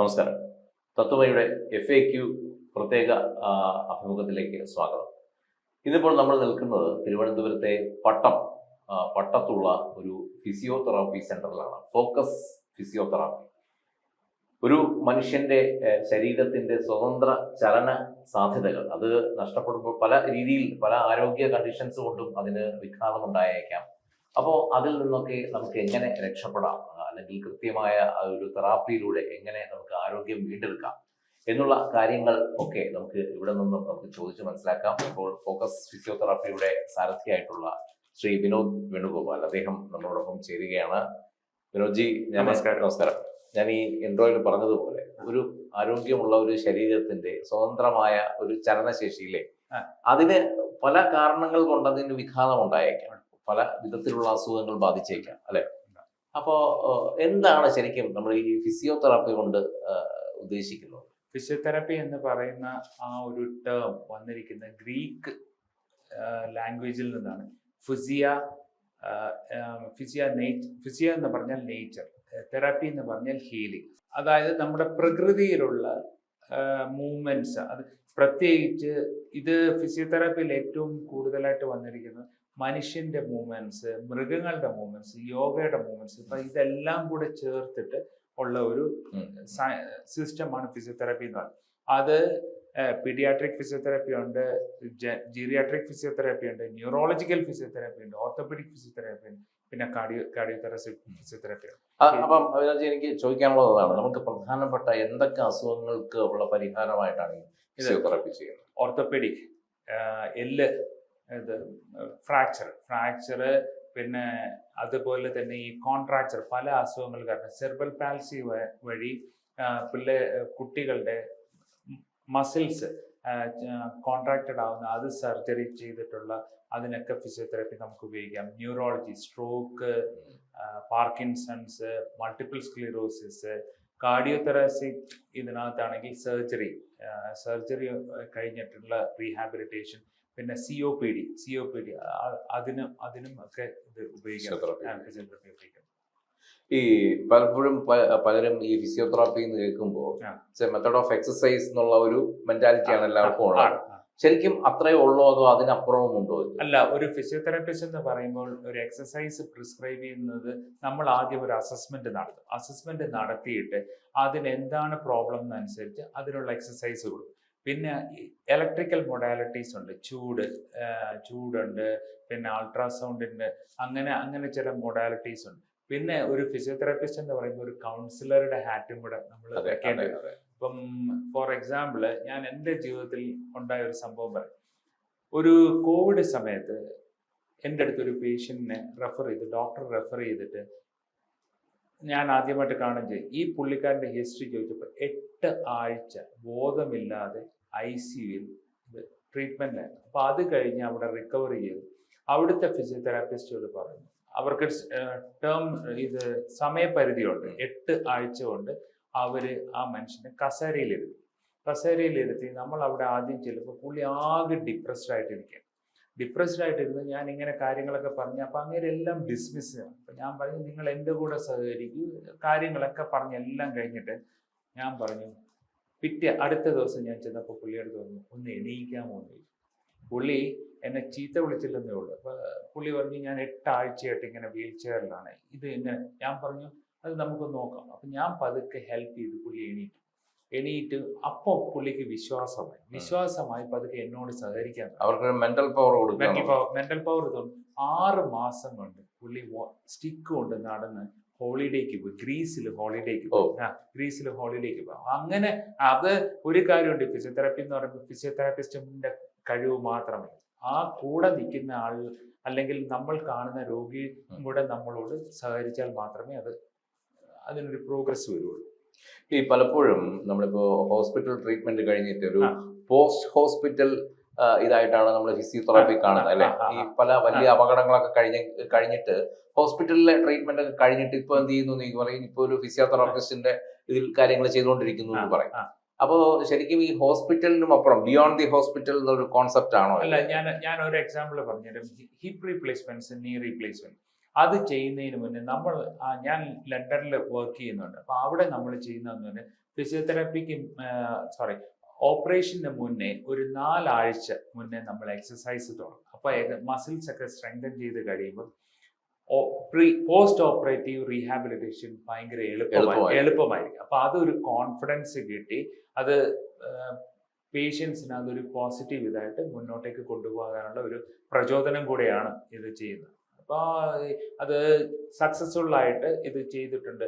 നമസ്കാരം. തത്വമയുടെ F A Q പ്രത്യേക അഭിമുഖത്തിലേക്ക് സ്വാഗതം. ഇന്നിപ്പോൾ നമ്മൾ നിൽക്കുന്നത് തിരുവനന്തപുരത്തെ പട്ടം പട്ടത്തുള്ള ഒരു ഫിസിയോതെറാപ്പി സെന്ററിലാണ് ഫോക്കസ് ഫിസിയോതെറാപ്പി ഒരു മനുഷ്യന്റെ ശരീരത്തിന്റെ സ്വതന്ത്ര ചലന സാധ്യതകൾ. അത് നഷ്ടപ്പെടുമ്പോൾ പല രീതിയിൽ പല ആരോഗ്യ കണ്ടീഷൻസ് കൊണ്ടും അതിന് വിഘാതമുണ്ടായേക്കാം. അപ്പോൾ അതിൽ നിന്നൊക്കെ നമുക്ക് എങ്ങനെ രക്ഷപ്പെടാം? അല്ലെങ്കിൽ കൃത്യമായ ആ ഒരു തെറാപ്പിയിലൂടെ എങ്ങനെ നമുക്ക് ആരോഗ്യം വീണ്ടെടുക്കാം എന്നുള്ള കാര്യങ്ങൾ ഒക്കെ നമുക്ക് ഇവിടെ നിന്നും നമുക്ക് ചോദിച്ച് മനസ്സിലാക്കാം. ഇപ്പോൾ ഫോക്കസ് ഫിസിയോതെറാപ്പിയുടെ സാരഥിയായിട്ടുള്ള ശ്രീ വിനോദ് വേണുഗോപാൽ അദ്ദേഹം നമ്മളോടൊപ്പം ചേരുകയാണ്. വിനോദ്ജി ഞാൻ നമസ്കാരം. നമസ്കാരം. ഞാൻ ഈ ഇൻട്രോയിൽ പറഞ്ഞതുപോലെ ഒരു ആരോഗ്യമുള്ള ഒരു ശരീരത്തിന്റെ സ്വതന്ത്രമായ ഒരു ചലനശേഷിയിലെ. അതിന് പല കാരണങ്ങൾ കൊണ്ട് അതിന് വിഘാതം ഉണ്ടായേക്കാം പല വിധത്തിലുള്ള അസുഖങ്ങൾ ബാധിച്ചേക്കാം. അല്ലെ? അപ്പോ എന്താണ് ശരിക്കും നമ്മൾ ഈ ഫിസിയോതെറാപ്പി കൊണ്ട് ഉദ്ദേശിക്കുന്നത്? ഫിസിയോതെറാപ്പി എന്ന് പറയുന്ന ആ ഒരു ടേം വന്നിരിക്കുന്ന ഗ്രീക്ക് ലാംഗ്വേജിൽ നിന്നാണ്. ഫിസിയ ഫിസിയ ഫിസിയ എന്ന് പറഞ്ഞാൽ നേച്ചർ തെറാപ്പി എന്ന് പറഞ്ഞാൽ ഹീലിംഗ് അതായത് നമ്മുടെ പ്രകൃതിയിലുള്ള മൂവ്മെന്റ്സ് അത് പ്രത്യേകിച്ച് ഇത് ഫിസിയോതെറാപ്പിയിൽ ഏറ്റവും കൂടുതലായിട്ട് വന്നിരിക്കുന്നത് മനുഷ്യന്റെ മൂവ്മെന്റ്സ് മൃഗങ്ങളുടെ മൂവ്മെന്റ്സ് യോഗയുടെ മൂവ്മെന്റ്സ് ഇപ്പൊ ഇതെല്ലാം കൂടെ ചേർത്തിട്ട് ഉള്ള ഒരു സിസ്റ്റമാണ് ഫിസിയോതെറാപ്പി എന്ന് പറയുന്നത്. അത് പീഡിയാട്രിക് ഫിസിയോതെറാപ്പി ഉണ്ട് ജീറിയാട്രിക് ഫിസിയോതെറാപ്പി ഉണ്ട് ന്യൂറോളജിക്കൽ ഫിസിയോതെറാപ്പി ഉണ്ട് ഓർത്തോപെഡിക് ഫിസിയോതെറാപ്പി ഉണ്ട് പിന്നെ കാർഡിയോ കാർഡിയോതെറാപ്പി ഫിസിയോതെറാപ്പി ഉണ്ട്. അപ്പം അവിനാജി എനിക്ക് ചോദിക്കാനുള്ളത് അതാണ് നമുക്ക് പ്രധാനപ്പെട്ട എന്തൊക്കെ അസുഖങ്ങൾക്ക് ഉള്ള പരിഹാരമായിട്ടാണ് ഈ ഫിസിയോതെറാപ്പി ചെയ്യുന്നത്? ഓർത്തോപെഡിക് എല്ല് ഇത് ഫ്രാക്ചർ ഫ്രാക്ചർ പിന്നെ അതുപോലെ തന്നെ ഈ കോൺട്രാക്ചർ പല അസുഖങ്ങൾ കാരണം സെർബൽ പാൽസി വഴി പിള്ളേ കുട്ടികളുടെ മസിൽസ് കോൺട്രാക്റ്റഡ് ആവുന്ന അത് സർജറി ചെയ്തിട്ടുള്ള അതിനൊക്കെ ഫിസിയോതെറാപ്പി നമുക്ക് ഉപയോഗിക്കാം. Neurology stroke Parkinson's multiple sclerosis cardiothoracic ഇതിനകത്താണെങ്കിൽ surgery surgery കഴിഞ്ഞിട്ടുള്ള റീഹാബിലിറ്റേഷൻ പിന്നെ C O P D C O P D അതിനും അതിനും ഒക്കെ ഇത് ഉപയോഗിക്കാം ഫിസിയോതെറാപ്പി. ഈ പലപ്പോഴും പലരും ഈ ഫിസിയോതെറാപ്പി എന്ന് കേൾക്കുമ്പോൾ മെത്തേഡ് ഓഫ് എക്സസൈസ് എന്നുള്ള ഒരു മെന്റാലിറ്റിയാണ് എല്ലാവർക്കും ഉള്ളത്. ശരിക്കും അത്രേ ഉള്ളോ അതോ അതിനപ്പുറവും ഉണ്ടോ അല്ല ഒരു ഫിസിയോതെറാപ്പിസ്റ്റ് എന്ന് പറയുമ്പോൾ ഒരു എക്സസൈസ് പ്രിസ്ക്രൈബ് ചെയ്യുന്നത് നമ്മൾ ആദ്യം ഒരു അസസ്മെന്റ് നടത്തും. അസസ്മെന്റ് നടത്തിയിട്ട് അതിന് എന്താണ് പ്രോബ്ലം എന്നനുസരിച്ച് അതിനുള്ള എക്സസൈസ് കൊടുക്കും. പിന്നെ ഇലക്ട്രിക്കൽ മൊഡാലിറ്റീസ് ഉണ്ട്. ചൂട് ചൂടുണ്ട് പിന്നെ അൾട്രാസൗണ്ടിന്റെ അങ്ങനെ അങ്ങനെ ചില മൊഡാലിറ്റീസ് ഉണ്ട്. പിന്നെ ഒരു ഫിസിയോതെറാപ്പിസ്റ്റ് എന്ന് പറയുമ്പോൾ ഒരു കൗൺസിലറുടെ ഹാറ്റും കൂടെ നമ്മൾ വെക്കേണ്ടി വരും. ഇപ്പം ഫോർ എക്സാമ്പിൾ ഞാൻ എന്റെ ജീവിതത്തിൽ ഉണ്ടായ ഒരു സംഭവം പറയാം. ഒരു കോവിഡ് സമയത്ത് എന്റെ അടുത്ത് ഒരു പേഷ്യന്റിനെ റെഫർ ചെയ്ത് ഡോക്ടർ റെഫർ ചെയ്തിട്ട് ഞാൻ ആദ്യമായിട്ട് ചെയ്യും ഈ പുള്ളിക്കാരന്റെ ഹിസ്റ്ററി ചോദിച്ചപ്പോൾ എട്ട് ആഴ്ച ബോധമില്ലാതെ ഐ സി യുയിൽ ട്രീറ്റ്മെന്റിലായിരുന്നു അപ്പോൾ അത് കഴിഞ്ഞ് അവിടെ റിക്കവർ ചെയ്തു. അവിടുത്തെ ഫിസിയോതെറാപ്പിസ്റ്റുകൾ പറഞ്ഞു അവർക്ക് ടേം ഇത് സമയപരിധിയുണ്ട്. എട്ട് ആഴ്ച കൊണ്ട് അവർ ആ മനുഷ്യനെ കസേരയിലിരുത്തി. കസേരയിലിരുത്തി നമ്മൾ അവിടെ ആദ്യം ചെല്ലുമ്പോൾ പുള്ളി ആകെ ഡിപ്രസ്ഡ് ആയിട്ടിരിക്കുക ഡിപ്രസ്ഡ് ആയിട്ടിരുന്ന് ഞാൻ ഇങ്ങനെ കാര്യങ്ങളൊക്കെ പറഞ്ഞു അപ്പം അങ്ങനെ എല്ലാം ഡിസ്മിസ് ചെയ്യണം അപ്പം ഞാൻ പറഞ്ഞു നിങ്ങൾ എന്റെ കൂടെ സഹകരിക്കൂ. കാര്യങ്ങളൊക്കെ പറഞ്ഞ് എല്ലാം കഴിഞ്ഞിട്ട് ഞാൻ പറഞ്ഞു പിറ്റേ അടുത്ത ദിവസം ഞാൻ ചെന്നപ്പോൾ പുള്ളിയുടെ തോന്നുന്നു ഒന്ന് എണീക്കാൻ എന്ന് പുള്ളി എന്നെ ചീത്ത വിളിച്ചില്ലെന്നേ ഉള്ളൂ. അപ്പം പുള്ളി പറഞ്ഞു ഞാൻ എട്ടാഴ്ചയായിട്ട് ഇങ്ങനെ വീൽ ചെയറിലാണ് ഇത് ഇങ്ങനെ ഞാൻ പറഞ്ഞു അത് നമുക്ക് നോക്കാം. അപ്പം ഞാൻ പതുക്കെ ഹെൽപ്പ് ചെയ്ത് പുള്ളി എണീറ്റു. എണീറ്റ് അപ്പോൾ പുള്ളിക്ക് വിശ്വാസമായി. വിശ്വാസമായി പതുക്കെ എന്നോട് സഹകരിക്കാൻ അവർക്ക് mental power mental power mental power തോന്നും ആറ് മാസം കൊണ്ട് പുള്ളി സ്റ്റിക്ക് കൊണ്ട് നടന്ന് ഹോളിഡേക്ക് പോയി. ഗ്രീസിൽ ഹോളിഡേക്ക്. പോയി. ആ ഗ്രീസിൽ ഹോളിഡേക്ക് പോയി. അങ്ങനെ അത് ഒരു കാര്യമുണ്ട്. ഫിസിയോതെറാപ്പി എന്ന് പറയുമ്പോൾ ഫിസിയോതെറാപ്പിസ്റ്റിന്റെ കഴിവ് മാത്രമേ ആ കൂടെ നിൽക്കുന്ന ആൾ അല്ലെങ്കിൽ നമ്മൾ കാണുന്ന രോഗിയും കൂടെ നമ്മളോട് സഹകരിച്ചാൽ മാത്രമേ അത് അതിനൊരു പ്രോഗ്രസ് വരുള്ളൂ. ഈ പലപ്പോഴും നമ്മളിപ്പോ ഹോസ്പിറ്റൽ ട്രീറ്റ്മെന്റ് കഴിഞ്ഞിട്ട് ഒരു പോസ്റ്റ് ഹോസ്പിറ്റൽ ഇതായിട്ടാണ് നമ്മൾ ഫിസിയോതെറാപ്പി കാണുന്നത് അല്ലെ? ഈ പല വലിയ അപകടങ്ങളൊക്കെ കഴിഞ്ഞ് കഴിഞ്ഞിട്ട് ഹോസ്പിറ്റലിലെ ട്രീറ്റ്മെന്റ് ഒക്കെ കഴിഞ്ഞിട്ട് ഇപ്പൊ എന്ത് ചെയ്യുന്നു എന്ന് പറയും. ഇപ്പൊ ഒരു ഫിസിയോതെറാപ്പിസ്റ്റിന്റെ ഇതിൽ കാര്യങ്ങൾ ചെയ്തുകൊണ്ടിരിക്കുന്നു എന്ന് പറയും. അപ്പോ ശരിക്കും ഈ ഹോസ്പിറ്റലിനും അപ്പുറം ബിയോണ്ട് ദി ഹോസ്പിറ്റൽ എന്നൊരു കോൺസെപ്റ്റ് ആണോ അല്ല ഞാൻ ഞാൻ ഒരു എക്സാമ്പിൾ പറഞ്ഞു ഹിപ്പ് റീപ്ലേസ്മെന്റ്സ് നീ റീപ്ലേസ്മെന്റ് അത് ചെയ്യുന്നതിന് മുന്നേ നമ്മൾ ഞാൻ ലണ്ടനിൽ വർക്ക് ചെയ്യുന്നുണ്ട്. അപ്പോൾ അവിടെ നമ്മൾ ചെയ്യുന്നതെന്ന് പറഞ്ഞാൽ ഫിസിയോതെറാപ്പിക്ക് സോറി ഓപ്പറേഷന് മുന്നേ ഒരു നാലാഴ്ച മുന്നേ നമ്മൾ എക്സസൈസ് തുടങ്ങും. അപ്പോൾ മസിൽസ് ഒക്കെ സ്ട്രെങ്തൻ ചെയ്ത് കഴിയുമ്പോൾ പ്രീ പോസ്റ്റ് ഓപ്പറേറ്റീവ് റീഹാബിലിറ്റേഷൻ ഭയങ്കര എളുപ്പമായി എളുപ്പമായി. എളുപ്പമായിരിക്കും. അപ്പോൾ അതൊരു കോൺഫിഡൻസ് കിട്ടി. അത് പേഷ്യൻസിന് അതൊരു പോസിറ്റീവ് ഇതായിട്ട് മുന്നോട്ടേക്ക് കൊണ്ടുപോകാനുള്ള ഒരു പ്രചോദനം കൂടെയാണ് ഇത് ചെയ്യുന്നത്. അപ്പോൾ അത് സക്സസ്ഫുൾ ആയിട്ട് ഇത് ചെയ്തിട്ടുണ്ട്.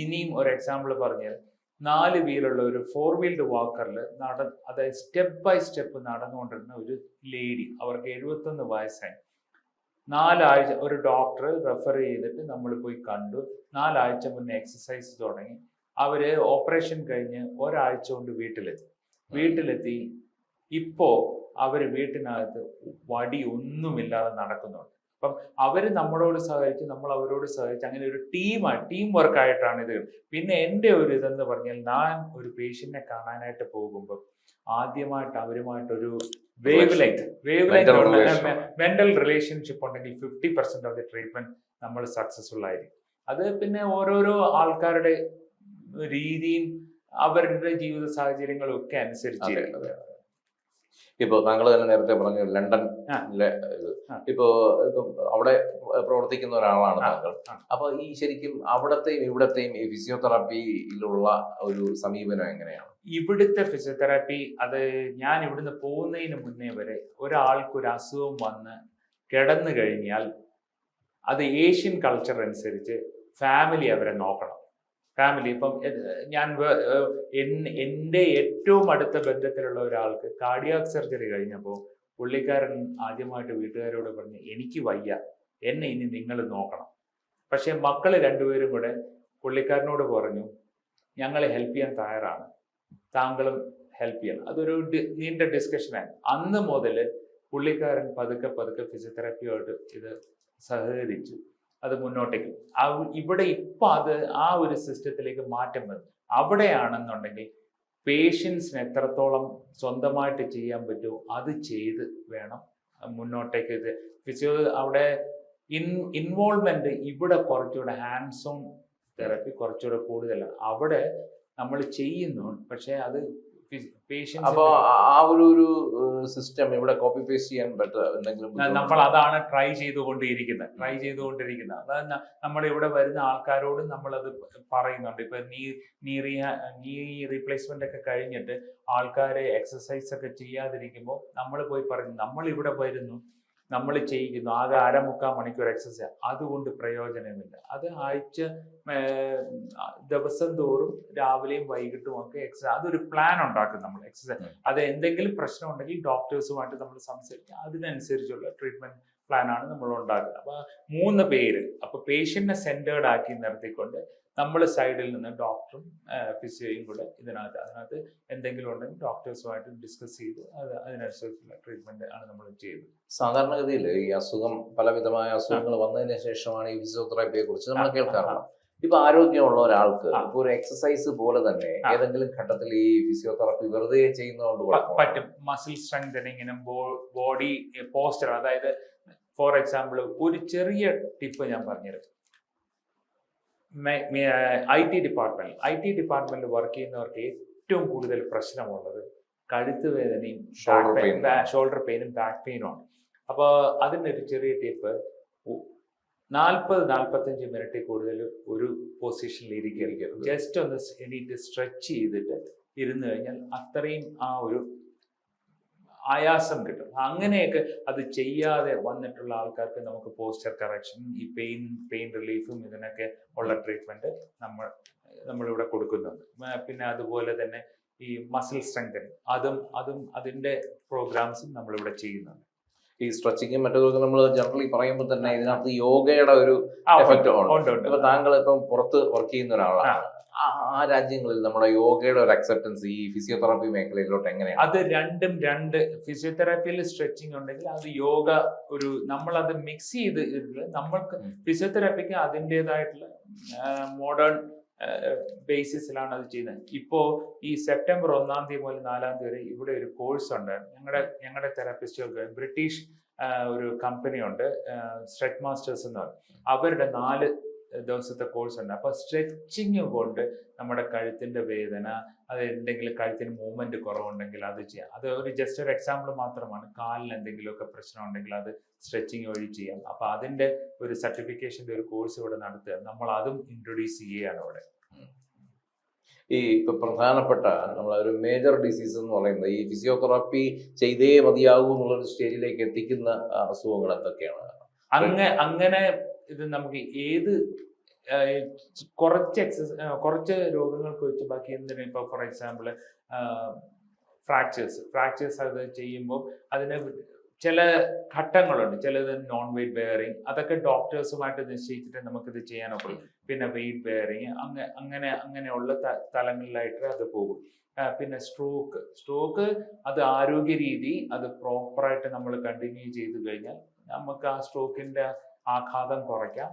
ഇനിയും ഒരു എക്സാമ്പിൾ പറഞ്ഞാൽ നാല് വീലുള്ള ഒരു ഫോർ വീൽഡ് വാക്കറിൽ നട അതായത് സ്റ്റെപ്പ് ബൈ സ്റ്റെപ്പ് നടന്നുകൊണ്ടിരുന്ന ഒരു ലേഡി അവർക്ക് എഴുപത്തൊന്ന് വയസ്സായി. നാലാഴ്ച ഒരു ഡോക്ടർ റെഫർ ചെയ്തിട്ട് നമ്മൾ പോയി കണ്ടു. നാലാഴ്ച മുന്നേ എക്സസൈസ് തുടങ്ങി. അവർ ഓപ്പറേഷൻ കഴിഞ്ഞ് ഒരാഴ്ച കൊണ്ട് വീട്ടിലെത്തി. വീട്ടിലെത്തി. ഇപ്പോ അവർ വീട്ടിനകത്ത് വടി ഒന്നുമില്ലാതെ നടക്കുന്നുണ്ട്. അപ്പം അവർ നമ്മളോട് സഹകരിച്ച് നമ്മൾ അവരോട് സഹകരിച്ച് അങ്ങനെ ഒരു ടീമാണ് ടീം വർക്ക് ആയിട്ടാണ് ഇത്. പിന്നെ എന്റെ ഒരു ഇതെന്ന് പറഞ്ഞാൽ ഞാൻ ഒരു പേഷ്യന്റിനെ കാണാനായിട്ട് പോകുമ്പോൾ ആദ്യമായിട്ട് അവരുമായിട്ടൊരു wave light wave light length mental relationship ഉണ്ടെങ്കിൽ fifty percent of the treatment നമ്മൾ സക്സസ്ഫുൾ ആയിരിക്കും. അത് പിന്നെ ഓരോരോ ആൾക്കാരുടെ രീതിയും അവരുടെ ജീവിത സാഹചര്യങ്ങളും ഒക്കെ അനുസരിച്ചിരിക്കും. അതെ, ഇപ്പൊ താങ്കൾ തന്നെ നേരത്തെ പറഞ്ഞു ലണ്ടൻ. ആ. ഇപ്പോ ഇപ്പൊ അവിടെ പ്രവർത്തിക്കുന്ന ഒരാളാണ് താങ്കൾ. അപ്പൊ ഈ ശരിക്കും അവിടത്തെയും ഇവിടത്തെയും ഈ ഫിസിയോതെറാപ്പിയിലുള്ള ഒരു സമീപനം എങ്ങനെയാണ് ഇവിടുത്തെ ഫിസിയോതെറാപ്പി അത് ഞാൻ ഇവിടുന്ന് പോകുന്നതിന് മുന്നേ വരെ ഒരാൾക്കൊരു അസുഖം വന്ന് കിടന്നു കഴിഞ്ഞാൽ അത് ഏഷ്യൻ കൾച്ചർ അനുസരിച്ച് ഫാമിലി അവരെ നോക്കണം ഫാമിലി ഇപ്പം ഞാൻ എന്റെ ഏറ്റവും അടുത്ത ബന്ധത്തിലുള്ള ഒരാൾക്ക് കാർഡിയാക് സർജറി കഴിഞ്ഞപ്പോൾ പുള്ളിക്കാരൻ ആദ്യമായിട്ട് വീട്ടുകാരോട് പറഞ്ഞ് എനിക്ക് വയ്യ. എന്നെ ഇനി നിങ്ങൾ നോക്കണം. പക്ഷേ മക്കൾ രണ്ടുപേരും കൂടെ പുള്ളിക്കാരനോട് പറഞ്ഞു ഞങ്ങൾ ഹെൽപ്പ് ചെയ്യാൻ തയ്യാറാണ്. താങ്കളും ഹെൽപ്പ് ചെയ്യണം. അതൊരു നീണ്ട ഡിസ്കഷനാണ് അന്ന് മുതൽ പുള്ളിക്കാരൻ പതുക്കെ പതുക്കെ ഫിസിയോതെറാപ്പിയോട് ഇത് സഹകരിച്ചു. അത് മുന്നോട്ടേക്ക് ആ- ഇവിടെ ഇപ്പം അത് ആ ഒരു സിസ്റ്റത്തിലേക്ക് മാറ്റം വരും അവിടെയാണെന്നുണ്ടെങ്കിൽ പേഷ്യൻസിന് എത്രത്തോളം സ്വന്തമായിട്ട് ചെയ്യാൻ പറ്റുമോ അത് ചെയ്ത് വേണം മുന്നോട്ടേക്ക് ഇത്. ഫിസിയോ അവിടെ ഇൻ ഇൻവോൾവ്മെന്റ് ഇവിടെ കുറച്ചുകൂടെ ഹാൻഡ്സ് ഓൺ തെറപ്പി കുറച്ചുകൂടെ കൂടുതലാണ്. അവിടെ നമ്മൾ ചെയ്യുന്നു പക്ഷേ അത് പേഷ്യൻസ് അപ്പൊ ആ- ആ ഒരു ഒരു സിസ്റ്റം ഇവിടെ കോപ്പി പേസ്റ്റ് ചെയ്യാൻ പറ്റുക എന്തെങ്കിലും നമ്മൾ അതാണ് ട്രൈ ചെയ്തുകൊണ്ടിരിക്കുന്നത്. ട്രൈ ചെയ്തുകൊണ്ടിരിക്കുന്നത്. അതായത് നമ്മൾ ഇവിടെ വരുന്ന ആൾക്കാരോട് നമ്മളത് പറയുന്നുണ്ട്. ഇപ്പൊ നീ നീ റീഹാ നീ റീപ്ലേസ്മെന്റ് ഒക്കെ കഴിഞ്ഞിട്ട് ആൾക്കാരെ എക്സസൈസ് ഒക്കെ ചെയ്യാതിരിക്കുമ്പോൾ നമ്മൾ പോയി പറയും നമ്മൾ ഇവിടെ വരുന്നു. നമ്മൾ ചെയ്യിക്കുന്നു. ആകെ അരമുക്കാൽ മണിക്കൂർ എക്സസൈസ് അതുകൊണ്ട് പ്രയോജനമില്ല. അത് ആഴ്ച ദിവസം തോറും രാവിലെയും വൈകിട്ടും ഒക്കെ എക്സസൈസ് അതൊരു പ്ലാൻ ഉണ്ടാക്കും നമ്മൾ എക്സസൈസ് അത് എന്തെങ്കിലും പ്രശ്നം ഉണ്ടെങ്കിൽ ഡോക്ടേഴ്സുമായിട്ട് നമ്മൾ സംസാരിക്കുക അതിനനുസരിച്ചുള്ള ട്രീറ്റ്മെന്റ് പ്ലാനാണ് നമ്മൾ ഉണ്ടാക്കുന്നത് അപ്പൊ മൂന്ന് പേര്. അപ്പൊ പേഷ്യന്റിനെ സെന്റേർഡ് ആക്കി നിർത്തിക്കൊണ്ട് നമ്മൾ സൈഡിൽ നിന്ന് ഡോക്ടറും ഫിസിയോയും കൂടെ ഇതിനകത്ത് അതിനകത്ത് എന്തെങ്കിലും ഉണ്ടെങ്കിൽ ഡോക്ടേഴ്സുമായിട്ട് ഡിസ്കസ് ചെയ്ത് അത് അതിനനുസരിച്ചുള്ള ട്രീറ്റ്മെന്റ് ആണ് നമ്മൾ ചെയ്യുന്നത്. സാധാരണഗതിയിൽ ഈ അസുഖം പലവിധമായ അസുഖങ്ങൾ വന്നതിന് ശേഷമാണ് ഈ ഫിസിയോതെറാപ്പിയെ കുറിച്ച് നമ്മൾ കേൾക്കാറുള്ളത്. ഇപ്പൊ ആരോഗ്യമുള്ള ഒരാൾക്ക് ഒരു എക്സസൈസ് പോലെ തന്നെ ഏതെങ്കിലും ഘട്ടത്തിൽ ഈ ഫിസിയോതെറാപ്പി വെറുതെ ചെയ്യുന്നതുകൊണ്ട് പറ്റും. മസിൽ സ്ട്രെങ്തനിങ്ങിനും ബോഡി പോസ്റ്റർ അതായത് ഫോർ എക്സാമ്പിൾ ഒരു ചെറിയ ടിപ്പ് ഞാൻ പറഞ്ഞുതരാം. I T department I T ഡിപ്പാർട്ട്മെന്റിൽ വർക്ക് ചെയ്യുന്നവർക്ക് ഏറ്റവും കൂടുതൽ പ്രശ്നമുള്ളത് കഴുത്ത് വേദനയും. ഷോൾഡർ പെയിനും ബാക്ക് പെയിനും ആണ് അപ്പോൾ അതിനൊരു ചെറിയ ടിപ്പ് നാൽപ്പത് നാൽപ്പത്തഞ്ച് മിനിറ്റ് കൂടുതൽ ഒരു പൊസിഷനിൽ ഇരിക്കരുത്. ജസ്റ്റ് ഒന്ന് എണീറ്റ് സ്ട്രെച്ച് ചെയ്തിട്ട് ഇരുന്ന് കഴിഞ്ഞാൽ അത്രയും ആ ഒരു ആയാസം കിട്ടും. അങ്ങനെയൊക്കെ അത് ചെയ്യാതെ വന്നിട്ടുള്ള ആൾക്കാർക്ക് നമുക്ക് പോസ്റ്റർ കറക്ഷൻ ഈ പെയിൻ പെയിൻ റിലീഫും ഇതിനൊക്കെ ഉള്ള ട്രീറ്റ്മെന്റ് നമ്മൾ നമ്മളിവിടെ കൊടുക്കുന്നുണ്ട്. പിന്നെ അതുപോലെ തന്നെ ഈ മസിൽ സ്ട്രെങ്തനിങ് അതും അതും അതിന്റെ പ്രോഗ്രാംസും നമ്മളിവിടെ ചെയ്യുന്നുണ്ട്. ഈ സ്ട്രെച്ചിങ്ങും മറ്റൊക്കെ നമ്മൾ ജനറലി പറയുമ്പോൾ തന്നെ ഇതിനകത്ത് യോഗയുടെ ഒരു എഫക്റ്റ് ഉണ്ട്. ഇപ്പൊ താങ്കൾ ഇപ്പം പുറത്ത് വർക്ക് ചെയ്യുന്ന ഒരാളാണ്. ആ രാജ്യങ്ങളിൽ നമ്മുടെ യോഗയുടെ ഒരു അക്സെപ്റ്റൻസ് ഈ ഫിസിയോതെറാപ്പി മേഖലയിലോട്ട് എങ്ങനെയാണ്? അത് രണ്ടും രണ്ട് ഫിസിയോതെറാപ്പിയിൽ സ്ട്രെച്ചിങ് ഉണ്ടെങ്കിൽ അത് യോഗ ഒരു നമ്മൾ അത് മിക്സ് ചെയ്ത് നമ്മൾക്ക്. ഫിസിയോതെറാപ്പിക്ക് അതിന്റെതായിട്ടുള്ള മോഡേൺ ബേസിസിലാണ് അത് ചെയ്യുന്നത്. ഇപ്പോ ഈ സെപ്റ്റംബർ ഒന്നാം തീയതി മുതൽ നാലാം തീയതി വരെ ഇവിടെ ഒരു കോഴ്സ് ഉണ്ട്. ഞങ്ങളുടെ ഞങ്ങളുടെ തെറാപ്പിസ്റ്റുകൾക്ക് ബ്രിട്ടീഷ് ഒരു കമ്പനി ഉണ്ട് സ്ട്രെറ്റ് മാസ്റ്റേഴ്സ് എന്ന് പറയും. അവരുടെ നാല് ദിവസത്തെ കോഴ്സ് ഉണ്ട്. അപ്പോൾ സ്ട്രെച്ചിങ് കൊണ്ട് നമ്മുടെ കഴുത്തിന്റെ വേദന അത് എന്തെങ്കിലും കഴുത്തിന് മൂവ്മെന്റ് കുറവുണ്ടെങ്കിൽ അത് ചെയ്യാം. അത് ഒരു ജസ്റ്റ് ഒരു എക്സാമ്പിൾ മാത്രമാണ്. കാലിന് എന്തെങ്കിലുമൊക്കെ പ്രശ്നം ഉണ്ടെങ്കിൽ അത് സ്ട്രെച്ചിങ് വഴി ചെയ്യാം. അപ്പോൾ അതിന്റെ ഒരു സർട്ടിഫിക്കേഷന്റെ ഒരു കോഴ്സ് ഇവിടെ നടത്തുക. നമ്മൾ അതും ഇൻട്രൊഡ്യൂസ് ചെയ്യുകയാണ് അവിടെ. ഈ ഇപ്പൊ പ്രധാനപ്പെട്ട നമ്മളൊരു ഒരു മേജർ ഡിസീസ് എന്ന് പറയുന്നത് ഈ ഫിസിയോതെറാപ്പി ചെയ്തേ മതിയാകൂ എന്നുള്ള ഒരു സ്റ്റേജിലേക്ക് എത്തിക്കുന്ന അസുഖങ്ങൾ എന്തൊക്കെയാണ്? അങ്ങനെ അങ്ങനെ ഇത് നമുക്ക് ഏത് കുറച്ച് എക്സസ് കുറച്ച് രോഗങ്ങൾക്ക് വെച്ച് ബാക്കി എന്തിനും ഇപ്പൊ ഫോർ എക്സാമ്പിൾ ഫ്രാക്ചേഴ്സ് ഫ്രാക്ചേഴ്സ് അത് ചെയ്യുമ്പോൾ അതിന് ചില ഘട്ടങ്ങളുണ്ട്. ചിലത് നോൺ വെയിറ്റ് ബെയറിങ് അതൊക്കെ ഡോക്ടേഴ്സുമായിട്ട് നിശ്ചയിച്ചിട്ട് നമുക്കിത് ചെയ്യാനൊക്കെ പിന്നെ വെയിറ്റ് ബെയറിങ് അങ്ങ അങ്ങനെ അങ്ങനെയുള്ള സ്ഥലങ്ങളിലായിട്ട് അത് പോകും. പിന്നെ സ്ട്രോക്ക് സ്ട്രോക്ക് അത് ആരോഗ്യ രീതി അത് പ്രോപ്പറായിട്ട് നമ്മൾ കണ്ടിന്യൂ ചെയ്തു കഴിഞ്ഞാൽ നമുക്ക് ആ സ്ട്രോക്കിന്റെ ആഘാതം കുറയ്ക്കാം.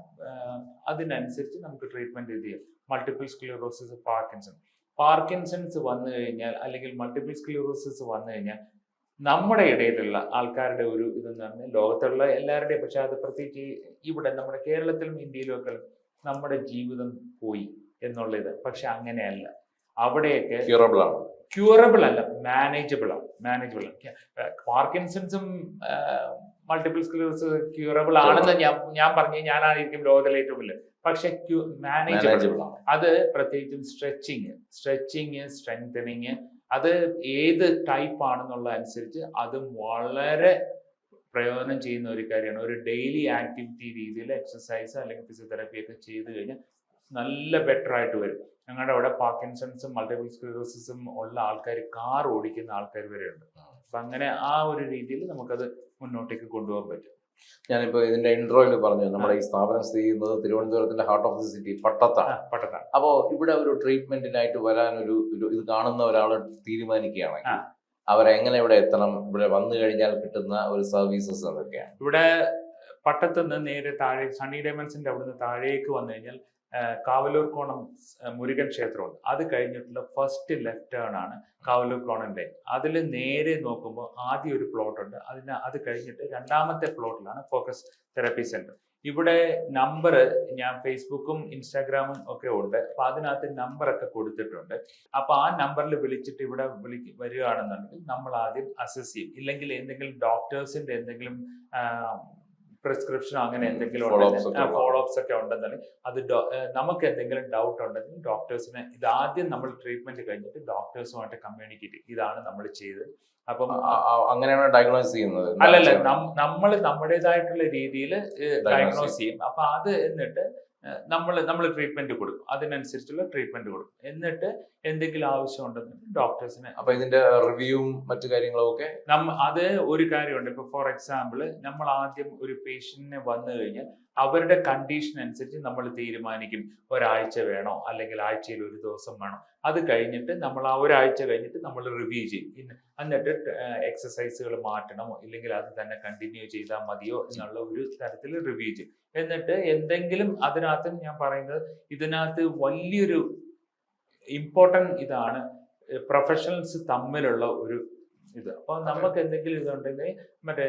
അതിനനുസരിച്ച് നമുക്ക് ട്രീറ്റ്മെന്റ് ഇത് ചെയ്യാം? മൾട്ടിപ്പിൾ സ്ക്ലിറോസിസ് പാർക്കിൻസൺ പാർക്കിൻസൺസ് വന്നു കഴിഞ്ഞാൽ അല്ലെങ്കിൽ മൾട്ടിപ്പിൾ സ്ക്ലിറോസിസ് വന്നു കഴിഞ്ഞാൽ നമ്മുടെ ഇടയിലുള്ള ആൾക്കാരുടെ ഒരു ഇതെന്ന് പറഞ്ഞാൽ ലോകത്തുള്ള എല്ലാവരുടെയും പക്ഷെ അത് പ്രത്യേകിച്ച് ഇവിടെ നമ്മുടെ കേരളത്തിലും ഇന്ത്യയിലും ഒക്കെ നമ്മുടെ ജീവിതം പോയി എന്നുള്ള ഇത് പക്ഷെ അങ്ങനെയല്ല. അവിടെയൊക്കെ ക്യൂറബിൾ ആണ്. ക്യൂറബിൾ അല്ല മാനേജബിൾ ആണ്. മാനേജബിൾ ആണ്. പാർക്കിൻസൺസും മൾട്ടിപ്പിൾ സ്ക്ലിറോസ് ക്യൂറബിൾ ആണെന്ന് ഞാൻ ഞാൻ പറഞ്ഞു ഞാനായിരിക്കും ലോകത്തിലെ ഏറ്റവും വലിയ. പക്ഷെ മാനേജബിൾ അത് പ്രത്യേകിച്ചും സ്ട്രെച്ചിങ് സ്ട്രെച്ചിങ് സ്ട്രെങ്തനിങ് അത് ഏത് ടൈപ്പ് ആണെന്നുള്ള അനുസരിച്ച് അതും വളരെ പ്രയോജനം ചെയ്യുന്ന ഒരു കാര്യമാണ്. ഒരു ഡെയിലി ആക്ടിവിറ്റി രീതിയിൽ എക്സസൈസ് അല്ലെങ്കിൽ ഫിസിയോതെറാപ്പി ഒക്കെ ചെയ്തു കഴിഞ്ഞാൽ നല്ല ബെറ്റർ ആയിട്ട് വരും. ഞങ്ങളുടെ അവിടെ പാർക്കിൻസൺസും മൾട്ടിപ്പിൾ സ്ക്ലിറോസിസും ഉള്ള ആൾക്കാർ കാർ ഓടിക്കുന്ന ആൾക്കാർ വരെ ഉണ്ട് അപ്പൊ അങ്ങനെ ആ ഒരു രീതിയിൽ നമുക്കത് മുന്നോട്ടേക്ക് കൊണ്ടുപോകാൻ പറ്റും. ഞാനിപ്പോ ഇതിന്റെ ഇൻട്രോയിൽ പറഞ്ഞു നമ്മുടെ ഈ സ്ഥാപനം സ്ഥിതി ചെയ്യുന്നത് തിരുവനന്തപുരത്തിന്റെ ഹാർട്ട് ഓഫ് ദി സിറ്റി പട്ടത്താണ് പട്ടത്താണ് അപ്പോ ഇവിടെ ഒരു ട്രീറ്റ്മെന്റിനായിട്ട് വരാൻ ഒരു ഇത് കാണുന്ന ഒരാൾ തീരുമാനിക്കുകയാണെങ്കിൽ. അവരെങ്ങനെ ഇവിടെ എത്തണം ഇവിടെ വന്നു കഴിഞ്ഞാൽ കിട്ടുന്ന ഒരു സർവീസസ് എന്തൊക്കെയാണ്? ഇവിടെ പട്ടത്തുനിന്ന് നേരെ താഴെ സണ്ണി ഡയമൻസിന്റെ അവിടുന്ന് താഴേക്ക് വന്നു കഴിഞ്ഞാൽ കാവലൂർ കോണം മുരുകൻ ക്ഷേത്രമുണ്ട് അത് കഴിഞ്ഞിട്ടുള്ള ഫസ്റ്റ് ലെഫ്റ്റ് ടേൺ ആണ് കാവലൂർ കോണം ലൈൻ അതിൽ നേരെ നോക്കുമ്പോൾ ആദ്യം ഒരു പ്ലോട്ട് ഉണ്ട്. അതിന് അത് കഴിഞ്ഞിട്ട് രണ്ടാമത്തെ പ്ലോട്ടിലാണ് ഫോക്കസ് തെറപ്പി സെന്റർ ഇവിടെ നമ്പർ ഞാൻ ഫേസ്ബുക്കും ഇൻസ്റ്റാഗ്രാമും ഒക്കെ ഉണ്ട്. അപ്പൊ അതിനകത്ത് നമ്പർ ഒക്കെ കൊടുത്തിട്ടുണ്ട്. അപ്പൊ ആ നമ്പറിൽ വിളിച്ചിട്ട് ഇവിടെ വിളി വരികയാണെന്നുണ്ടെങ്കിൽ നമ്മൾ ആദ്യം അസസ് ചെയ്യും. ഇല്ലെങ്കിൽ എന്തെങ്കിലും ഡോക്ടേഴ്സിന്റെ എന്തെങ്കിലും പ്രിസ്ക്രിപ്ഷനോ അങ്ങനെ എന്തെങ്കിലും ഫോളോ അപ്സ് ഒക്കെ ഉണ്ടെന്നുണ്ടെങ്കിൽ അത് നമുക്ക് എന്തെങ്കിലും ഡൗട്ട് ഉണ്ടെങ്കിൽ ഡോക്ടേഴ്സിനെ ഇത് ആദ്യം നമ്മൾ ട്രീറ്റ്മെന്റ് കഴിഞ്ഞിട്ട് ഡോക്ടേഴ്സുമായിട്ട് കമ്മ്യൂണിക്കേറ്റ്. ഇതാണ് നമ്മൾ ചെയ്തത്. അപ്പം അങ്ങനെയാണ് ഡയഗ്നോസ് ചെയ്യുന്നത്. അല്ലല്ല നമ്മൾ നമ്മുടേതായിട്ടുള്ള രീതിയിൽ ഡയഗ്നോസ് ചെയ്യും. അപ്പൊ അത് എന്നിട്ട് നമ്മൾ നമ്മൾ ട്രീറ്റ്മെന്റ് കൊടുക്കും. അതിനനുസരിച്ചുള്ള ട്രീറ്റ്മെന്റ് കൊടുക്കും. എന്നിട്ട് എന്തെങ്കിലും ആവശ്യം ഉണ്ടെന്നുണ്ടെങ്കിൽ ഡോക്ടേഴ്സിനെ അപ്പൊ ഇതിന്റെ റിവ്യൂവും മറ്റു കാര്യങ്ങളും ഒക്കെ നമ്മ അത് ഒരു കാര്യമുണ്ട്. ഇപ്പൊ ഫോർ എക്സാമ്പിൾ നമ്മൾ ആദ്യം ഒരു പേഷ്യന്റിനെ വന്നു കഴിഞ്ഞാൽ അവരുടെ കണ്ടീഷൻ അനുസരിച്ച് നമ്മൾ തീരുമാനിക്കും. ഒരാഴ്ച വേണോ? അല്ലെങ്കിൽ ആഴ്ചയിൽ ഒരു ദിവസം വേണോ? അത് കഴിഞ്ഞിട്ട് നമ്മൾ ആ ഒരാഴ്ച കഴിഞ്ഞിട്ട് നമ്മൾ റിവ്യൂ ചെയ്യും. എന്നിട്ട് എക്സസൈസുകൾ മാറ്റണമോ? ഇല്ലെങ്കിൽ അത് തന്നെ കണ്ടിന്യൂ ചെയ്താൽ മതിയോ? എന്നുള്ള ഒരു തരത്തിൽ റിവ്യൂ ചെയ്യും. എന്നിട്ട് എന്തെങ്കിലും അതിനകത്ത് ഞാൻ പറയുന്നത് ഇതിനകത്ത് വലിയൊരു ഇമ്പോർട്ടന്റ് ഇതാണ് പ്രൊഫഷണൽസ് തമ്മിലുള്ള ഒരു ഇത്. അപ്പോൾ നമുക്ക് എന്തെങ്കിലും ഇതുണ്ടെങ്കിൽ മറ്റേ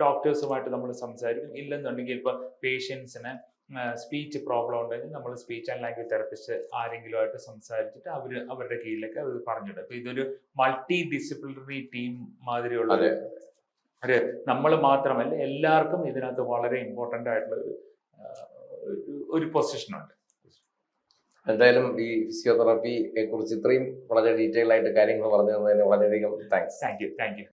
ഡോക്ടേഴ്സുമായിട്ട് നമ്മൾ സംസാരിക്കും. ഇല്ലെന്നുണ്ടെങ്കിൽ ഇപ്പോൾ പേഷ്യൻസിന് സ്പീച്ച് പ്രോബ്ലം ഉണ്ടെങ്കിൽ നമ്മൾ സ്പീച്ച് ആൻഡ് ലാംഗ്വേജ് തെറപ്പിസ്റ്റ് ആരെങ്കിലും ആയിട്ട് സംസാരിച്ചിട്ട് അവർ അവരുടെ കീഴിലൊക്കെ അവർ പറഞ്ഞിടും. അപ്പൊ ഇതൊരു മൾട്ടി ഡിസിപ്ലിനറി ടീം മാതിരിയുള്ള അതെ. ഒരു നമ്മൾ മാത്രമല്ല എല്ലാവർക്കും ഇതിനകത്ത് വളരെ ഇമ്പോർട്ടന്റ് ആയിട്ടുള്ള ഒരു- ഒരു പൊസിഷനുണ്ട് എന്തായാലും ഈ ഫിസിയോതെറാപ്പിയെ കുറിച്ച് ഇത്രയും വളരെ ഡീറ്റെയിൽ ആയിട്ട് കാര്യങ്ങൾ പറഞ്ഞു തന്നതിന് വളരെയധികം thanks thank you thank you